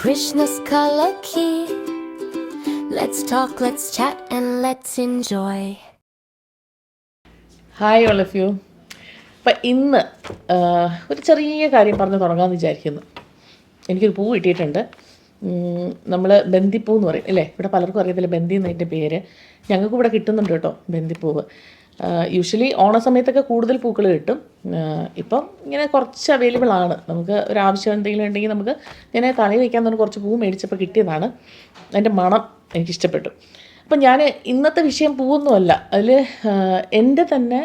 Krishna's color key. Let's talk, let's chat, and let's enjoy. Hi all of you അപ്പം ഇന്ന് ഒരു ചെറിയ കാര്യം പറഞ്ഞ് തുടങ്ങാമെന്ന് വിചാരിക്കുന്നു. എനിക്കൊരു പൂ കിട്ടിയിട്ടുണ്ട്. നമ്മൾ ബന്ദിപ്പൂ എന്ന് പറയും അല്ലേ? ഇവിടെ പലർക്കും അറിയത്തില്ല ബന്ദി എന്നതിന്റെ പേര്. ഞങ്ങൾക്ക് ഇവിടെ കിട്ടുന്നുണ്ട് കേട്ടോ ബന്ദിപ്പൂവ്. യൂഷ്വലി ഓണ സമയത്തൊക്കെ കൂടുതൽ പൂക്കൾ കിട്ടും. ഇപ്പം ഇങ്ങനെ കുറച്ച് അവൈലബിൾ ആണ്. നമുക്ക് ഒരു ആവശ്യം എന്തെങ്കിലും ഉണ്ടെങ്കിൽ നമുക്ക് ഇങ്ങനെ തലയിൽ വയ്ക്കാൻ തന്നെ കുറച്ച് പൂ മേടിച്ചപ്പോൾ കിട്ടിയതാണ്. അതിന്റെ മണം എനിക്കിഷ്ടപ്പെട്ടു അപ്പം ഞാൻ ഇന്നത്തെ വിഷയം പൂവൊന്നുമല്ല. അതിൽ എന്റെ തന്നെ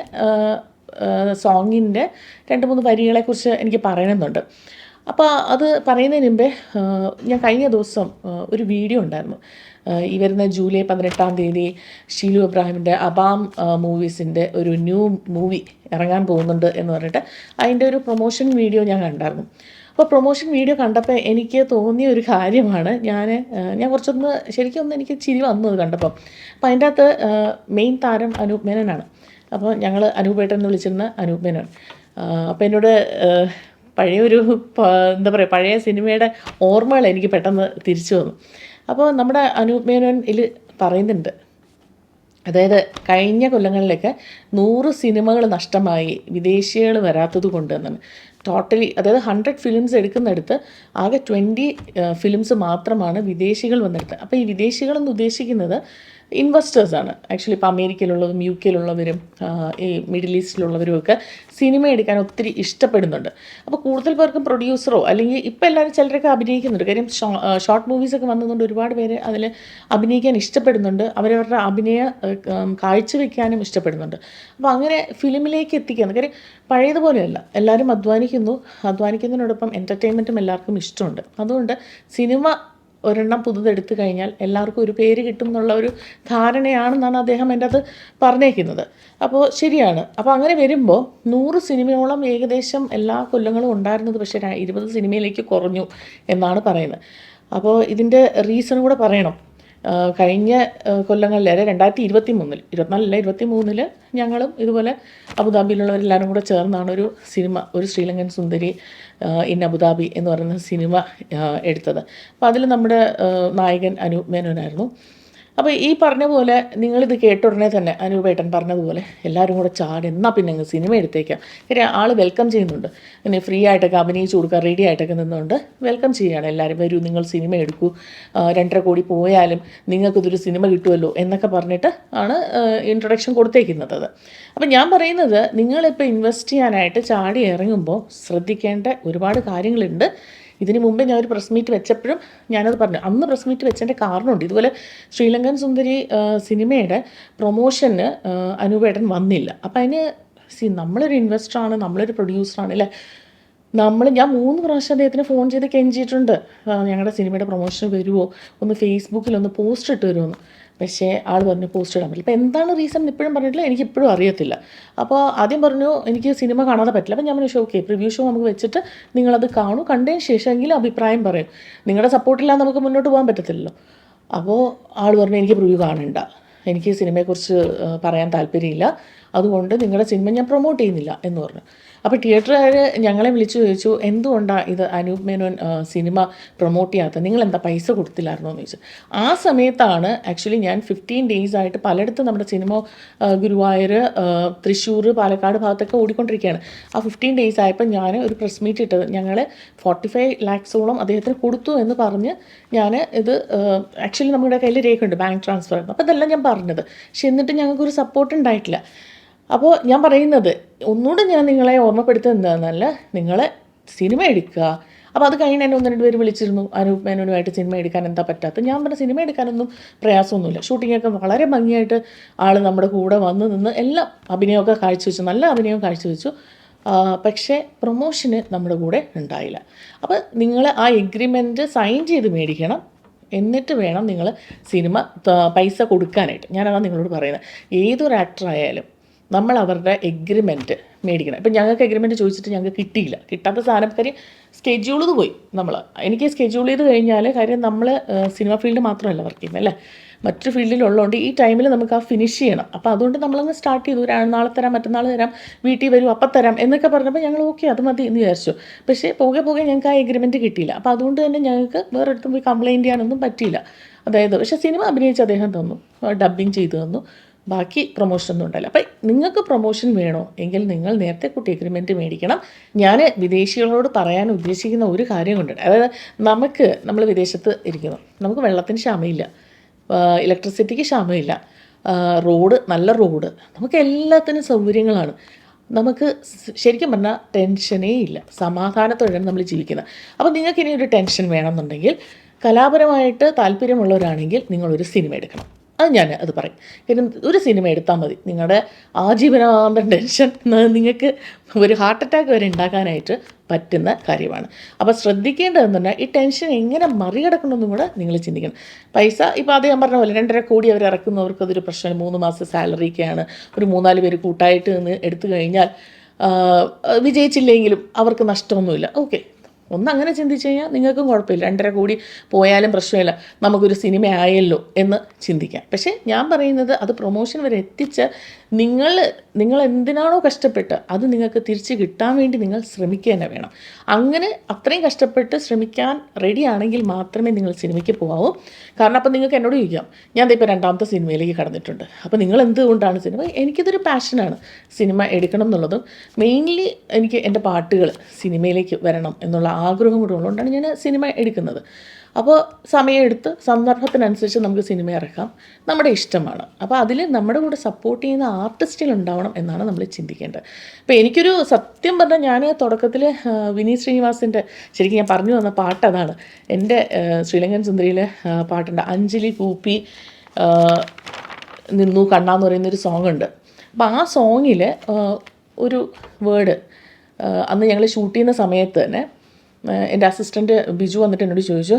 സോങ്ങിന്റെ രണ്ട് മൂന്ന് വരികളെക്കുറിച്ച് എനിക്ക് പറയണമെന്നുണ്ട്. അപ്പോൾ അത് പറയുന്നതിന് മുമ്പേ ഞാൻ കഴിഞ്ഞ ദിവസം ഒരു വീഡിയോ ഉണ്ടായിരുന്നു. ഈ വരുന്ന ജൂലൈ പതിനെട്ടാം തീയതി ഷീലു ഇബ്രാഹിമിന്റെ അബാം മൂവീസിന്റെ ഒരു ന്യൂ മൂവി ഇറങ്ങാൻ പോകുന്നുണ്ട് എന്ന് പറഞ്ഞിട്ട് അതിന്റെ ഒരു പ്രൊമോഷൻ വീഡിയോ ഞാൻ കണ്ടായിരുന്നു. അപ്പോൾ പ്രൊമോഷൻ വീഡിയോ കണ്ടപ്പോൾ എനിക്ക് തോന്നിയ ഒരു കാര്യമാണ് ഞാൻ ഞാൻ കുറച്ചൊന്ന് ശരിക്കും ഒന്ന് എനിക്ക് ചിരി വന്നു അത് കണ്ടപ്പോൾ അപ്പോൾ അതിന്റെ അകത്ത് മെയിൻ താരം അനൂപ് മേനനാണ് അപ്പോൾ ഞങ്ങൾ അനൂപേട്ടൻ എന്ന് വിളിച്ചിരുന്ന അനൂപ് മേനോൻ അപ്പോൾ എന്നോട് ആ, പഴയൊരു പ- എന്താ പറയുക പഴയ സിനിമയുടെ ഓർമ്മകൾ എനിക്ക് പെട്ടെന്ന് തിരിച്ചു വന്നു. അപ്പോൾ നമ്മുടെ അനൂപ് മേനോൻ ഇതിൽ പറയുന്നുണ്ട് അതായത് കഴിഞ്ഞ കൊല്ലങ്ങളിലൊക്കെ നൂറ് സിനിമകൾ നഷ്ടമായി വിദേശികൾ വരാത്തത് കൊണ്ട് എന്നാണ്. ടോട്ടലി അതായത് ഹൺഡ്രഡ് ഫിലിംസ് എടുക്കുന്നിടത്ത് ആകെ ട്വന്റി ഫിലിംസ് മാത്രമാണ് വിദേശികൾ വന്നെടുത്തത് അപ്പോൾ ഈ വിദേശികളെന്ന് ഉദ്ദേശിക്കുന്നത് ഇൻവെസ്റ്റേഴ്സാണ് ആക്ച്വലി ഇപ്പോൾ അമേരിക്കയിലുള്ളതും യു കെയിലുള്ളവരും ഈ മിഡിൽ ഈസ്റ്റിലുള്ളവരും ഒക്കെ സിനിമ എടുക്കാൻ ഒത്തിരി ഇഷ്ടപ്പെടുന്നുണ്ട്. അപ്പോൾ കൂടുതൽ പേർക്കും പ്രൊഡ്യൂസറോ അല്ലെങ്കിൽ ഇപ്പോൾ എല്ലാവരും ചിലരൊക്കെ അഭിനയിക്കുന്നുണ്ട്. കാര്യം ഷോർട്ട് മൂവീസൊക്കെ വന്നതുകൊണ്ട് ഒരുപാട് പേര് അതിൽ അഭിനയിക്കാൻ ഇഷ്ടപ്പെടുന്നുണ്ട്. അവരവരുടെ അഭിനയ കാഴ്ചവെക്കാനും ഇഷ്ടപ്പെടുന്നുണ്ട്. അപ്പോൾ അങ്ങനെ ഫിലിമിലേക്ക് എത്തിക്കുന്നത് കാര്യം പഴയതുപോലെയല്ല. എല്ലാവരും അധ്വാനിക്കുന്നു അധ്വാനിക്കുന്നതിനോടൊപ്പം എന്റർടൈൻമെന്റും എല്ലാവർക്കും ഇഷ്ടമുണ്ട്. അതുകൊണ്ട് സിനിമ ഒരെണ്ണം പുതുതെടുത്തു കഴിഞ്ഞാൽ എല്ലാവർക്കും ഒരു പേര് കിട്ടും എന്നുള്ള ഒരു ധാരണയാണെന്നാണ് അദ്ദേഹം എന്റെ അത് പറഞ്ഞേക്കുന്നത്. അപ്പോൾ ശരിയാണ്. അപ്പോൾ അങ്ങനെ വരുമ്പോൾ നൂറ് സിനിമയോളം ഏകദേശം എല്ലാ കൊല്ലങ്ങളും ഉണ്ടായിരുന്നത് പക്ഷേ ഇരുപത് സിനിമയിലേക്ക് കുറഞ്ഞു എന്നാണ് പറയുന്നത്. അപ്പോൾ ഇതിന്റെ റീസൺ കൂടെ പറയണം. കഴിഞ്ഞ കൊല്ലങ്ങളിൽ അതായത് രണ്ടായിരത്തി ഇരുപത്തി മൂന്നിൽ ഇരുപത്തിനാലല്ല ഇരുപത്തി മൂന്നിൽ ഞങ്ങളും ഇതുപോലെ അബുദാബിയിലുള്ളവരെല്ലാവരും കൂടെ ചേർന്നാണ് ഒരു സിനിമ ഒരു ശ്രീലങ്കൻ സുന്ദരി ഇൻ അബുദാബി എന്ന് പറയുന്ന സിനിമ എടുത്തത്. അപ്പോൾ അതിൽ നമ്മുടെ നായകൻ അനൂപ് മേനോനായിരുന്നു. അപ്പോൾ ഈ പറഞ്ഞ പോലെ നിങ്ങളിത് കേട്ട ഉടനെ തന്നെ അനൂപേട്ടൻ പറഞ്ഞതുപോലെ എല്ലാവരും കൂടെ ചാടി എന്നാൽ പിന്നെ അങ്ങ് സിനിമ എടുത്തേക്കാം. കാര്യം ആൾ വെൽക്കം ചെയ്യുന്നുണ്ട്. പിന്നെ ഫ്രീ ആയിട്ടൊക്കെ അഭിനയിച്ച് കൊടുക്കുക റെഡി ആയിട്ടൊക്കെ നിന്നുകൊണ്ട് വെൽക്കം ചെയ്യുകയാണ് എല്ലാവരും വരൂ നിങ്ങൾ സിനിമ എടുക്കൂ. രണ്ടര കോടി പോയാലും നിങ്ങൾക്കിതൊരു സിനിമ കിട്ടുമല്ലോ എന്നൊക്കെ പറഞ്ഞിട്ട് ആണ് ഇൻട്രൊഡക്ഷൻ കൊടുത്തേക്കുന്നത് അത്. അപ്പം ഞാൻ പറയുന്നത് നിങ്ങളിപ്പോൾ ഇൻവെസ്റ്റ് ചെയ്യാനായിട്ട് ചാടി ഇറങ്ങുമ്പോൾ ശ്രദ്ധിക്കേണ്ട ഒരുപാട് കാര്യങ്ങളുണ്ട്. ഇതിന് മുമ്പേ ഞാൻ ഒരു പ്രസ് മീറ്റ് വെച്ചപ്പോഴും ഞാനത് പറഞ്ഞു. അന്ന് പ്രസ് മീറ്റ് വെച്ചതിന്റെ കാരണമുണ്ട്. ഇതുപോലെ ശ്രീലങ്കൻ സുന്ദരി സിനിമയുടെ പ്രൊമോഷന് അനുപേട്ടൻ വന്നില്ല. അപ്പം അതിന് സി നമ്മളൊരു ഇൻവെസ്റ്ററാണ് നമ്മളൊരു പ്രൊഡ്യൂസറാണ് അല്ലേ? നമ്മൾ ഞാൻ മൂന്ന് പ്രാവശ്യം അദ്ദേഹത്തിന് ഫോൺ ചെയ്ത് കെഞ്ചിയിട്ടുണ്ട്. ഞങ്ങളുടെ സിനിമയുടെ പ്രൊമോഷൻ വരുമോ ഒന്ന് ഫേസ്ബുക്കിൽ ഒന്ന് പോസ്റ്റ് ഇട്ട് വരുമോ പക്ഷേ ആൾ പറഞ്ഞു പോസ്റ്റ് ഇടാൻ പറ്റില്ല. അപ്പോൾ എന്താണ് റീസൺ ഇപ്പോഴും പറഞ്ഞിട്ടില്ല എനിക്ക് ഇപ്പോഴും അറിയത്തില്ല. അപ്പോൾ ആദ്യം പറഞ്ഞു എനിക്ക് സിനിമ കാണാതെ പറ്റില്ല. അപ്പോൾ ഞാൻ പറഞ്ഞു ഓക്കെ പ്രിവ്യൂ ഷോ നമുക്ക് വെച്ചിട്ട് നിങ്ങളത് കാണൂ. കണ്ടതിന് ശേഷമെങ്കിലും അഭിപ്രായം പറയും. നിങ്ങളുടെ സപ്പോർട്ടില്ലാതെ നമുക്ക് മുന്നോട്ട് പോകാൻ പറ്റത്തില്ലല്ലോ. അപ്പോൾ ആൾ പറഞ്ഞു എനിക്ക് പ്രിവ്യൂ കാണണ്ട. എനിക്ക് സിനിമയെക്കുറിച്ച് പറയാൻ താല്പര്യമില്ല. അതുകൊണ്ട് നിങ്ങളുടെ സിനിമ ഞാൻ പ്രൊമോട്ട് ചെയ്യുന്നില്ല എന്ന് പറഞ്ഞു. അപ്പോൾ തിയേറ്ററുകാർ ഞങ്ങളെ വിളിച്ചു ചോദിച്ചു എന്തുകൊണ്ടാണ് ഇത് അനൂപ് മേനോൻ സിനിമ പ്രൊമോട്ട് ചെയ്യാത്തത്? നിങ്ങൾ എന്താ പൈസ കൊടുത്തില്ലായിരുന്നോ? എന്ന് ചോദിച്ചു. ആ സമയത്താണ് ആക്ച്വലി ഞാൻ ഫിഫ്റ്റീൻ ഡേയ്സ് ആയിട്ട് പലയിടത്തും നമ്മുടെ സിനിമ ഗുരുവായൂർ തൃശ്ശൂർ പാലക്കാട് ഭാഗത്തൊക്കെ ഓടിക്കൊണ്ടിരിക്കുകയാണ്. ആ ഫിഫ്റ്റീൻ ഡേയ്സ് ആയപ്പോൾ ഞാൻ ഒരു പ്രസ് മീറ്റ് ഇട്ടത്. ഞങ്ങൾ ഫോർട്ടി ഫൈവ് ലാക്സോളം അദ്ദേഹത്തിന് കൊടുത്തു എന്ന് പറഞ്ഞ് ഞാൻ ഇത് ആക്ച്വലി നമ്മുടെ കയ്യിൽ രേഖയുണ്ട് ബാങ്ക് ട്രാൻസ്ഫർ അപ്പോൾ ഇതെല്ലാം ഞാൻ പറഞ്ഞത്. പക്ഷെ എന്നിട്ട് ഞങ്ങൾക്കൊരു സപ്പോർട്ട് ഉണ്ടായിട്ടില്ല. അപ്പോൾ ഞാൻ പറയുന്നത് ഒന്നുകൂടെ ഞാൻ നിങ്ങളെ ഓർമ്മപ്പെടുത്തുന്നത് എന്താണെന്നല്ല നിങ്ങൾ സിനിമ എടുക്കുക. അപ്പോൾ അത് കഴിഞ്ഞ് എന്നെ ഒന്ന് രണ്ട് പേര് വിളിച്ചിരുന്നു അനൂപ് മേനോനുമായിട്ട് സിനിമ എടുക്കാൻ എന്താ പറ്റാത്ത ഞാൻ പറഞ്ഞ സിനിമ എടുക്കാനൊന്നും പ്രയാസമൊന്നുമില്ല. ഷൂട്ടിങ്ങൊക്കെ വളരെ ഭംഗിയായിട്ട് ആൾ നമ്മുടെ കൂടെ വന്ന് നിന്ന് എല്ലാം അഭിനയമൊക്കെ കാഴ്ചവെച്ചു നല്ല അഭിനയം കാഴ്ചവെച്ചു. പക്ഷേ പ്രൊമോഷന് നമ്മുടെ കൂടെ ഉണ്ടായില്ല. അപ്പോൾ നിങ്ങൾ ആ എഗ്രിമെന്റ് സൈൻ ചെയ്ത് മേടിക്കണം. എന്നിട്ട് വേണം നിങ്ങൾ സിനിമ പൈസ കൊടുക്കാനായിട്ട്. ഞാനതാണ് നിങ്ങളോട് പറയുന്നത്. ഏതൊരു ആക്ടർ ആയാലും നമ്മൾ അവരുടെ എഗ്രിമെന്റ് മേടിക്കണം. ഇപ്പം ഞങ്ങൾക്ക് എഗ്രിമെന്റ് ചോദിച്ചിട്ട് ഞങ്ങൾക്ക് കിട്ടിയില്ല. കിട്ടാത്ത സാധനം കാര്യം സ്കെഡ്യൂൾ ചെയ്ത് പോയി നമ്മൾ എനിക്ക് സ്കെഡ്യൂൾ ചെയ്ത് കഴിഞ്ഞാൽ കാര്യം നമ്മൾ സിനിമ ഫീൽഡ് മാത്രമല്ല വർക്ക് ചെയ്യുന്നത് അല്ലേ? മറ്റു ഫീൽഡിലുള്ളതുകൊണ്ട് ഈ ടൈമിൽ നമുക്ക് ആ ഫിനിഷ് ചെയ്യണം. അപ്പോൾ അതുകൊണ്ട് നമ്മളങ്ങ് സ്റ്റാർട്ട് ചെയ്തു. ഒരാൾ നാളെ തരാം മറ്റന്നാൾ തരാം വീട്ടിൽ വരും അപ്പം തരാം എന്നൊക്കെ പറഞ്ഞപ്പോൾ ഞങ്ങൾ ഓക്കെ അത് മതി എന്ന് വിചാരിച്ചു. പക്ഷേ പോകെ പോകെ ഞങ്ങൾക്ക് ആ എഗ്രിമെന്റ് കിട്ടിയില്ല. അപ്പോൾ അതുകൊണ്ട് തന്നെ ഞങ്ങൾക്ക് വേറെ അടുത്തും പോയി കംപ്ലയിന്റ് ചെയ്യാനൊന്നും പറ്റിയില്ല. അതായത് പക്ഷേ സിനിമ അഭിനയിച്ച് അദ്ദേഹം തന്നു. ഡബ്ബിങ് ചെയ്തു തന്നു. ബാക്കി പ്രൊമോഷൻ ഒന്നും ഉണ്ടല്ലോ അപ്പം നിങ്ങൾക്ക് പ്രൊമോഷൻ വേണോ? എങ്കിൽ നിങ്ങൾ നേരത്തെ കുട്ടി എഗ്രിമെന്റ് മേടിക്കണം. ഞാൻ വിദേശികളോട് പറയാൻ ഉദ്ദേശിക്കുന്ന ഒരു കാര്യം കൊണ്ടുണ്ട് അതായത് നമുക്ക് നമ്മൾ വിദേശത്ത് ഇരിക്കുന്നു. നമുക്ക് വെള്ളത്തിന് ക്ഷാമമില്ല. ഇലക്ട്രിസിറ്റിക്ക് ക്ഷാമമില്ല. റോഡ് നല്ല റോഡ് നമുക്ക് എല്ലാത്തിനും സൗകര്യങ്ങളാണ്. നമുക്ക് ശരിക്കും പറഞ്ഞാൽ ടെൻഷനേ ഇല്ല. സമാധാനത്തോടെയാണ് നമ്മൾ ജീവിക്കുന്നത്. അപ്പോൾ നിങ്ങൾക്ക് ഇനി ഒരു ടെൻഷൻ വേണമെന്നുണ്ടെങ്കിൽ കലാപരമായിട്ട് താല്പര്യമുള്ളവരാണെങ്കിൽ നിങ്ങളൊരു സിനിമ എടുക്കണം. അത് ഞാൻ അത് പറയും. കാര്യം ഒരു സിനിമ എടുത്താൽ മതി. നിങ്ങളുടെ ആജീവനാന്ത ടെൻഷൻ നിങ്ങൾക്ക് ഒരു ഹാർട്ട് അറ്റാക്ക് വരെ ഉണ്ടാക്കാനായിട്ട് പറ്റുന്ന കാര്യമാണ്. അപ്പോൾ ശ്രദ്ധിക്കേണ്ടതെന്ന് പറഞ്ഞാൽ ഈ ടെൻഷൻ എങ്ങനെ മറികടക്കണമെന്നും കൂടെ നിങ്ങൾ ചിന്തിക്കണം. പൈസ ഇപ്പോൾ അത് ഞാൻ പറഞ്ഞ പോലെ രണ്ടര കോടി അവർ ഇറക്കുന്നവർക്ക് അതൊരു പ്രശ്നമാണ്. മൂന്ന് മാസം സാലറിയൊക്കെയാണ് ഒരു മൂന്നാൽ പേര് കൂട്ടായിട്ട് നിന്ന് എടുത്തു കഴിഞ്ഞാൽ വിജയിച്ചില്ലെങ്കിലും അവർക്ക് നഷ്ടമൊന്നുമില്ല. ഓക്കെ ഒന്ന് അങ്ങനെ ചിന്തിച്ചു കഴിഞ്ഞാൽ നിങ്ങൾക്കും കുഴപ്പമില്ല. രണ്ടര കൂടി പോയാലും പ്രശ്നമില്ല. നമുക്കൊരു സിനിമ ആയല്ലോ എന്ന് ചിന്തിക്കാം. പക്ഷേ ഞാൻ പറയുന്നത് അത് പ്രൊമോഷൻ വരെ എത്തിച്ച് നിങ്ങൾ നിങ്ങൾ എന്തിനാണോ കഷ്ടപ്പെട്ട് അത് നിങ്ങൾക്ക് തിരിച്ച് കിട്ടാൻ വേണ്ടി നിങ്ങൾ ശ്രമിക്കുക തന്നെ വേണം. അങ്ങനെ അത്രയും കഷ്ടപ്പെട്ട് ശ്രമിക്കാൻ റെഡിയാണെങ്കിൽ മാത്രമേ നിങ്ങൾ സിനിമയ്ക്ക് പോകാവൂ കാരണം അപ്പം നിങ്ങൾക്ക് എന്നോട് ചോദിക്കാം ഞാൻ ഇപ്പോൾ രണ്ടാമത്തെ സിനിമയിലേക്ക് കടന്നിട്ടുണ്ട്. അപ്പോൾ നിങ്ങൾ എന്തുകൊണ്ടാണ് സിനിമ? എനിക്കിതൊരു പാഷനാണ് സിനിമ എടുക്കണം എന്നുള്ളതും മെയിൻലി എനിക്ക് എന്റെ പാട്ടുകൾ സിനിമയിലേക്ക് വരണം എന്നുള്ള ആഗ്രഹം കൂടെ ഉള്ളതുകൊണ്ടാണ് ഞാൻ സിനിമ എടുക്കുന്നത്. അപ്പോൾ സമയമെടുത്ത് സന്ദർഭത്തിനനുസരിച്ച് നമുക്ക് സിനിമ ഇറക്കാം. നമ്മുടെ ഇഷ്ടമാണ്. അപ്പോൾ അതിൽ നമ്മുടെ കൂടെ സപ്പോർട്ട് ചെയ്യുന്ന ആർട്ടിസ്റ്റുകൾ ഉണ്ടാവണം എന്നാണ് നമ്മൾ ചിന്തിക്കേണ്ടത്. അപ്പോൾ എനിക്കൊരു സത്യം പറഞ്ഞാൽ ഞാൻ തുടക്കത്തിൽ വിനീത് ശ്രീനിവാസിന്റെ ശരിക്കും ഞാൻ പറഞ്ഞു തന്ന പാട്ട് അതാണ്. എന്റെ ശ്രീലങ്കൻ സുന്ദരിയിലെ പാട്ടുണ്ട്. അഞ്ജലി പൂപ്പി നിന്നു കണ്ണാന്ന് പറയുന്നൊരു സോങ് ഉണ്ട്. അപ്പോൾ ആ സോങ്ങിൽ ഒരു വേർഡ് അന്ന് ഞങ്ങൾ ഷൂട്ട് ചെയ്യുന്ന സമയത്ത് തന്നെ എന്റെ അസിസ്റ്റന്റ് ബിജു വന്നിട്ട് എന്നോട് ചോദിച്ചു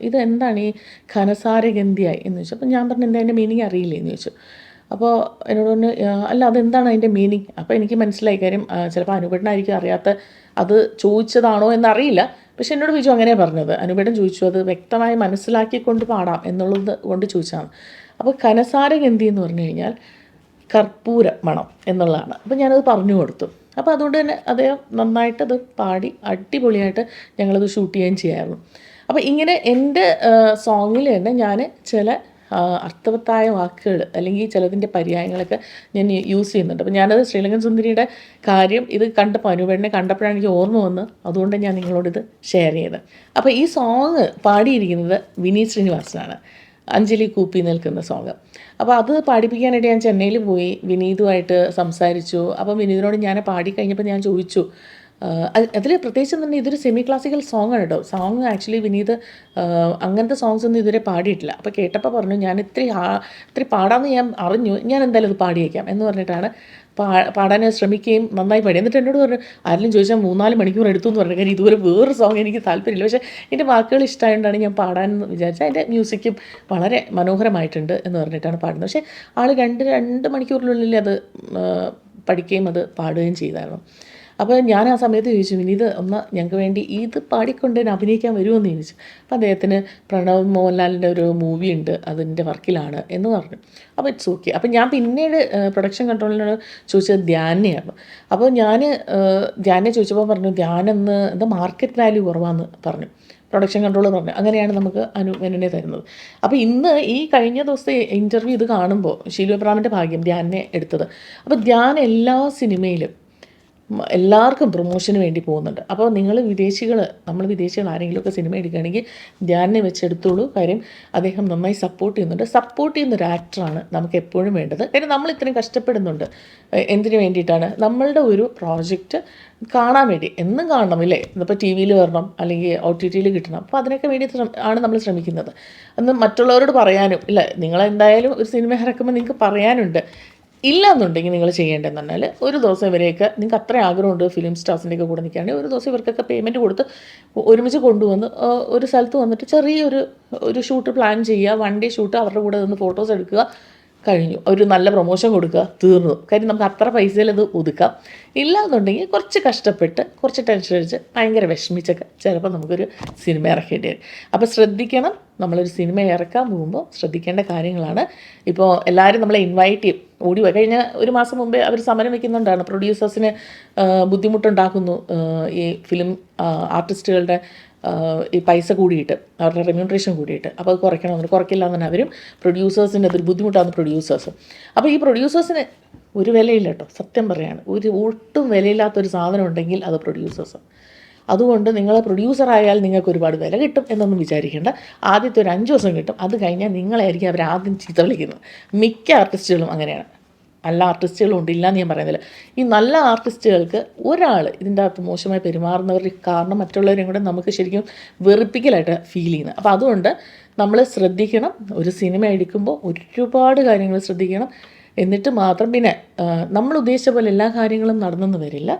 ഇത് എന്താണ് ഈ ഘനസാരഗന്ധിയായി? എന്ന് ചോദിച്ചു. അപ്പോൾ ഞാൻ പറഞ്ഞു എന്താ അതിന്റെ മീനിങ് അറിയില്ലേ? എന്ന് ചോദിച്ചു. അപ്പോൾ എന്നോട് പറഞ്ഞു അല്ല അതെന്താണ് അതിന്റെ മീനിങ് അപ്പോൾ എനിക്ക് മനസ്സിലായി കാര്യം ചിലപ്പോൾ അനുപേട്ടനായിരിക്കും അറിയാത്ത അത് ചോദിച്ചതാണോ എന്നറിയില്ല. പക്ഷെ എന്നോട് ബിജു അങ്ങനെ പറഞ്ഞത്. അനുപേട്ടൻ ചോദിച്ചു അത് വ്യക്തമായി മനസ്സിലാക്കിക്കൊണ്ട് പാടാം എന്നുള്ളത് കൊണ്ട് ചോദിച്ചതാണ്. അപ്പോൾ ഘനസാരഗന്ധി എന്ന് പറഞ്ഞു കഴിഞ്ഞാൽ കർപ്പൂര മണം എന്നുള്ളതാണ്. അപ്പോൾ ഞാനത് പറഞ്ഞു കൊടുത്തു. അപ്പോൾ അതുകൊണ്ട് തന്നെ അദ്ദേഹം നന്നായിട്ട് അത് പാടി അടിപൊളിയായിട്ട് ഞങ്ങളത് ഷൂട്ട് ചെയ്യുകയും ചെയ്യായിരുന്നു. അപ്പോൾ ഇങ്ങനെ എന്റെ സോങ്ങിൽ തന്നെ ഞാൻ ചില അർത്ഥവത്തായ വാക്കുകൾ അല്ലെങ്കിൽ ചിലതിന്റെ പര്യായങ്ങളൊക്കെ ഞാൻ യൂസ് ചെയ്യുന്നുണ്ട്. അപ്പോൾ ഞാനത് ശ്രീലങ്കൻ സുന്ദരിയുടെ കാര്യം ഇത് കണ്ടപ്പോൾ അനുപേടിനെ കണ്ടപ്പോഴാണ് എനിക്ക് ഓർമ്മ വന്ന് അതുകൊണ്ട് ഞാൻ നിങ്ങളോടിത് ഷെയർ ചെയ്തത് അപ്പോൾ ഈ സോങ് പാടിയിരിക്കുന്നത് വിനീത് ശ്രീനിവാസനാണ്. അഞ്ജലി കൂപ്പി നിൽക്കുന്ന സോങ് അപ്പോൾ അത് പാടിപ്പിക്കാനായിട്ട് ഞാൻ ചെന്നൈയിൽ പോയി. വിനീതുമായിട്ട് സംസാരിച്ചു. അപ്പം വിനീതിനോട് ഞാൻ പാടിക്കഴിഞ്ഞപ്പോൾ ഞാൻ ചോദിച്ചു അതിൽ പ്രത്യേകിച്ച് തന്നെ ഇതൊരു സെമി ക്ലാസിക്കൽ സോങ് ആണ് കേട്ടോ സോങ് ആക്ച്വലി വിനീത് അങ്ങനത്തെ സോങ്സ് ഒന്നും ഇതുവരെ പാടിയിട്ടില്ല. അപ്പോൾ കേട്ടപ്പോൾ പറഞ്ഞു ഞാൻ ഇത്ര ഇത്തിരി പാടാമെന്ന് ഞാൻ അറിഞ്ഞു. ഞാൻ എന്തായാലും അത് പാടിയേക്കാം എന്ന് പറഞ്ഞിട്ടാണ് പാടാൻ ശ്രമിക്കുകയും നന്നായി പാടി. എന്നിട്ട് എന്നോട് പറഞ്ഞു ആരെങ്കിലും ചോദിച്ചാൽ മൂന്നാൽ മണിക്കൂർ എടുത്തു എന്ന് പറഞ്ഞു. കാര്യം ഇതുവരെ വേറൊരു സോങ് എനിക്ക് താല്പര്യമില്ല. പക്ഷേ എന്റെ വാക്കുകൾ ഇഷ്ടമായതുകൊണ്ടാണ് ഞാൻ പാടാൻ എന്ന് വിചാരിച്ചത്. എന്റെ മ്യൂസിക്കും വളരെ മനോഹരമായിട്ടുണ്ട് എന്ന് പറഞ്ഞിട്ടാണ് പാടുന്നത്. പക്ഷേ ആൾ രണ്ട് രണ്ട് മണിക്കൂറിനുള്ളിൽ അത് പഠിക്കുകയും അത് പാടുകയും ചെയ്തായിരുന്നു. അപ്പോൾ ഞാൻ ആ സമയത്ത് ചോദിച്ചു വിനീത് ഒന്ന് ഞങ്ങൾക്ക് വേണ്ടി ഇത് പാടിക്കൊണ്ട് തന്നെ അഭിനയിക്കാൻ വരുമെന്ന് ചോദിച്ചു. അപ്പോൾ അദ്ദേഹത്തിന് പ്രണവ് മോഹൻലാലിന്റെ ഒരു മൂവി ഉണ്ട് അതിന്റെ വർക്കിലാണ് എന്ന് പറഞ്ഞു. അപ്പോൾ ഇറ്റ്സ് ഓക്കെ അപ്പോൾ ഞാൻ പിന്നീട് പ്രൊഡക്ഷൻ കൺട്രോളിനോട് ചോദിച്ചത് ധ്യാനെയാണ് അപ്പോൾ ഞാൻ ധ്യാനെ ചോദിച്ചപ്പോൾ പറഞ്ഞു ധ്യാനെന്ന് എന്താ മാർക്കറ്റ് വാല്യൂ കുറവാന്ന് പറഞ്ഞു. പ്രൊഡക്ഷൻ കൺട്രോൾ പറഞ്ഞു. അങ്ങനെയാണ് നമുക്ക് അനുവിനെ തരുന്നത്. അപ്പോൾ ഇന്ന് ഈ കഴിഞ്ഞ ദിവസത്തെ ഇന്റർവ്യൂ ഇത് കാണുമ്പോൾ ഷീലു ഭാഗ്യം ധ്യാനെ എടുത്തത്. അപ്പോൾ ധ്യാൻ എല്ലാ സിനിമയിലും എല്ലാവർക്കും പ്രൊമോഷന് വേണ്ടി പോകുന്നുണ്ട്. അപ്പോൾ നിങ്ങൾ വിദേശികൾ നമ്മൾ വിദേശികൾ ആരെങ്കിലുമൊക്കെ സിനിമ എടുക്കുകയാണെങ്കിൽ ധ്യാനെ വെച്ചെടുത്തോളൂ. കാര്യം അദ്ദേഹം നന്നായി സപ്പോർട്ട് ചെയ്യുന്നുണ്ട്. സപ്പോർട്ട് ചെയ്യുന്ന ഒരു ആക്ടറാണ് നമുക്ക് എപ്പോഴും വേണ്ടത്. കാര്യം നമ്മൾ ഇത്രയും കഷ്ടപ്പെടുന്നുണ്ട്. എന്തിനു വേണ്ടിയിട്ടാണ്? നമ്മളുടെ ഒരു പ്രോജക്റ്റ് കാണാൻ വേണ്ടി. എന്നും കാണണം ഇല്ലേ? ഇന്നിപ്പോൾ ടി വിയിൽ വരണം അല്ലെങ്കിൽ ഒ ടി ടിയിൽ കിട്ടണം. അപ്പോൾ അതിനൊക്കെ വേണ്ടി ആണ് നമ്മൾ ശ്രമിക്കുന്നത്. അന്ന് മറ്റുള്ളവരോട് പറയാനും ഇല്ല നിങ്ങളെന്തായാലും ഒരു സിനിമ ഇറക്കുമ്പോൾ നിങ്ങൾക്ക് പറയാനുണ്ട്. ഇല്ല എന്നുണ്ടെങ്കിൽ നിങ്ങൾ ചെയ്യേണ്ടതെന്ന് പറഞ്ഞാൽ ഒരു ദിവസം ഇവരെയൊക്കെ നിങ്ങൾക്ക് അത്ര ആഗ്രഹമുണ്ട് ഫിലിം സ്റ്റാർസിന്റെയൊക്കെ കൂടെ നിൽക്കുകയാണെങ്കിൽ ഒരു ദിവസം ഇവർക്കൊക്കെ പേയ്മെന്റ് കൊടുത്ത് ഒരുമിച്ച് കൊണ്ടുവന്ന് ഒരു സ്ഥലത്ത് വന്നിട്ട് ചെറിയൊരു ഒരു ഷൂട്ട് പ്ലാൻ ചെയ്യുക വൺ ഡേ ഷൂട്ട് അവരുടെ കൂടെ നിന്ന് ഫോട്ടോസ് എടുക്കുക കഴിഞ്ഞു. ഒരു നല്ല പ്രൊമോഷൻ കൊടുക്കുക തീർന്നു. കാര്യം നമുക്ക് അത്ര പൈസയിൽ അത് ഒതുക്കാം. ഇല്ലാന്നുണ്ടെങ്കിൽ കുറച്ച് കഷ്ടപ്പെട്ട് കുറച്ച് ടെൻഷൻ അടിച്ച് ഭയങ്കര വിഷമിച്ചൊക്കെ ചിലപ്പോൾ നമുക്കൊരു സിനിമ ഇറക്കേണ്ടി വരും. അപ്പോൾ ശ്രദ്ധിക്കണം നമ്മളൊരു സിനിമ ഇറക്കാൻ പോകുമ്പോൾ ശ്രദ്ധിക്കേണ്ട കാര്യങ്ങളാണ്. ഇപ്പോൾ എല്ലാവരും നമ്മളെ ഇൻവൈറ്റ് ചെയ്യും. ഓടി പോയി കഴിഞ്ഞ ഒരു മാസം മുമ്പേ അവർ സമരം വയ്ക്കുന്നുണ്ടാണ് പ്രൊഡ്യൂസേഴ്സിന് ബുദ്ധിമുട്ടുണ്ടാക്കുന്നു. ഈ ഫിലിം ആർട്ടിസ്റ്റുകളുടെ ഈ പൈസ കൂടിയിട്ട് അവരുടെ റെമ്യൂണറേഷൻ കൂടിയിട്ട്. അപ്പോൾ അത് കുറയ്ക്കണമെന്ന് കുറയ്ക്കില്ല എന്ന് അവരും പ്രൊഡ്യൂസേഴ്സിന്റെ അതൊരു ബുദ്ധിമുട്ടാണ് പ്രൊഡ്യൂസേഴ്സും അപ്പോൾ ഈ പ്രൊഡ്യൂസേഴ്സിന് ഒരു വിലയില്ല കേട്ടോ സത്യം പറയാണ്. ഒരു ഒട്ടും വിലയില്ലാത്തൊരു സാധനം ഉണ്ടെങ്കിൽ അത് പ്രൊഡ്യൂസേഴ്സ് അതുകൊണ്ട് നിങ്ങൾ പ്രൊഡ്യൂസർ ആയാൽ നിങ്ങൾക്ക് ഒരുപാട് വില കിട്ടും എന്നൊന്നും വിചാരിക്കേണ്ട. ആദ്യത്തെ ഒരു അഞ്ച് ദിവസം കിട്ടും. അത് കഴിഞ്ഞാൽ നിങ്ങളായിരിക്കും അവർ ആദ്യം ചീത്ത വിളിക്കുന്നത്. മിക്ക ആർട്ടിസ്റ്റുകളും അങ്ങനെയാണ്. നല്ല ആർട്ടിസ്റ്റുകളും ഉണ്ട് ഇല്ല എന്ന് ഞാൻ പറയുന്നില്ല. ഈ നല്ല ആർട്ടിസ്റ്റുകൾക്ക് ഒരാൾ ഇതിന്റെ അകത്ത് മോശമായി പെരുമാറുന്നവരുടെ കാരണം മറ്റുള്ളവരെയും കൂടെ നമുക്ക് ശരിക്കും വെറുപ്പിക്കലായിട്ട് ഫീൽ ചെയ്യുന്നത്. അപ്പോൾ അതുകൊണ്ട് നമ്മൾ ശ്രദ്ധിക്കണം ഒരു സിനിമ എടുക്കുമ്പോൾ ഒരുപാട് കാര്യങ്ങൾ ശ്രദ്ധിക്കണം. എന്നിട്ട് മാത്രം പിന്നെ നമ്മൾ ഉദ്ദേശിച്ച പോലെ എല്ലാ കാര്യങ്ങളും നടന്നെന്ന് വരില്ല.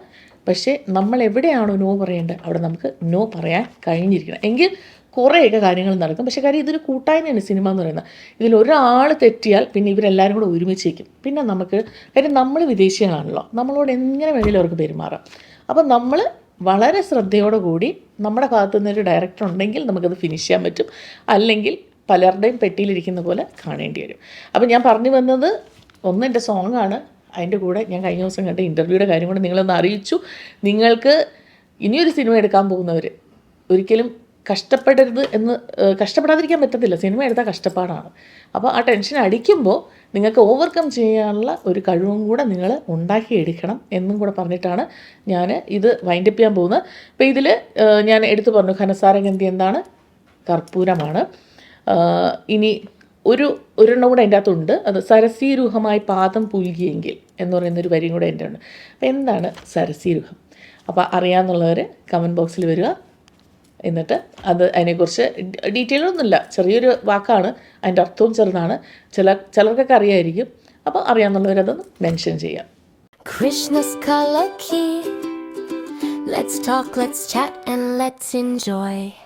പക്ഷേ നമ്മൾ എവിടെയാണോ നോ പറയേണ്ടത് അവിടെ നമുക്ക് നോ പറയാൻ കഴിഞ്ഞിരിക്കണം. എങ്കിൽ കുറേയൊക്കെ കാര്യങ്ങൾ നടക്കും. പക്ഷേ കാര്യം ഇതൊരു കൂട്ടായ്മയാണ് സിനിമ എന്ന് പറയുന്നത്. ഇതിൽ ഒരാൾ തെറ്റിയാൽ പിന്നെ ഇവരെല്ലാവരും കൂടെ ഒരുമിച്ചേക്കും പിന്നെ നമുക്ക് കാര്യം നമ്മൾ വിദേശികളാണല്ലോ. നമ്മളോട് എങ്ങനെ വേണമെങ്കിലും അവർക്ക് പെരുമാറാം. അപ്പം നമ്മൾ വളരെ ശ്രദ്ധയോടെ കൂടി നമ്മുടെ ഭാഗത്തു നിന്നൊരു ഡയറക്ടർ ഉണ്ടെങ്കിൽ നമുക്കത് ഫിനിഷ് ചെയ്യാൻ പറ്റും. അല്ലെങ്കിൽ പലരുടെയും പെട്ടിയിലിരിക്കുന്ന പോലെ കാണേണ്ടി വരും. അപ്പം ഞാൻ പറഞ്ഞു വന്നത് ഒന്ന് എന്റെ സോങ്ങാണ് അതിന്റെ കൂടെ ഞാൻ കഴിഞ്ഞ ദിവസം കണ്ട ഇന്റർവ്യൂയുടെ കാര്യം കൂടെ നിങ്ങളൊന്ന് അറിയിച്ചു. നിങ്ങൾക്ക് ഇനിയൊരു സിനിമ എടുക്കാൻ പോകുന്നവർ ഒരിക്കലും കഷ്ടപ്പെടരുത് എന്ന് കഷ്ടപ്പെടാതിരിക്കാൻ പറ്റത്തില്ല. സിനിമ എടുത്താൽ കഷ്ടപ്പാടാണ്. അപ്പോൾ ആ ടെൻഷൻ അടിക്കുമ്പോൾ നിങ്ങൾക്ക് ഓവർകം ചെയ്യാനുള്ള ഒരു കഴിവും കൂടെ നിങ്ങൾ ഉണ്ടാക്കിയെടുക്കണം എന്നും കൂടെ പറഞ്ഞിട്ടാണ് ഞാൻ ഇത് വൈൻഡപ്പ് ചെയ്യാൻ പോകുന്നത്. അപ്പോൾ ഇതിൽ ഞാൻ എടുത്തു പറഞ്ഞു ഖനസാരഗന്ധി എന്താണ്? കർപ്പൂരമാണ്. ഇനി ഒരു ഒരെണ്ണം കൂടെ അതിന്റെ അകത്തുണ്ട്. അത് സരസീരൂഹമായി പാദം പുൽകിയെങ്കിൽ എന്ന് പറയുന്നൊരു വരിയും കൂടെ എന്റെ ഉണ്ട് അപ്പോൾ എന്താണ് സരസീരൂഹം അപ്പോൾ അറിയാമെന്നുള്ളവർ കമന്റ് ബോക്സിൽ വരിക. എന്നിട്ട് അത് അതിനെക്കുറിച്ച് ഡീറ്റെയിൽ ഒന്നുമില്ല ചെറിയൊരു വാക്കാണ്. അതിന്റെ അർത്ഥവും ചെറുതാണ്. ചില ചിലർക്കൊക്കെ അറിയായിരിക്കും. അപ്പോൾ അറിയാമെന്നുള്ളവരതൊന്ന് മെൻഷൻ ചെയ്യാം. Krishna's color key. Let's talk, let's chat, and let's enjoy.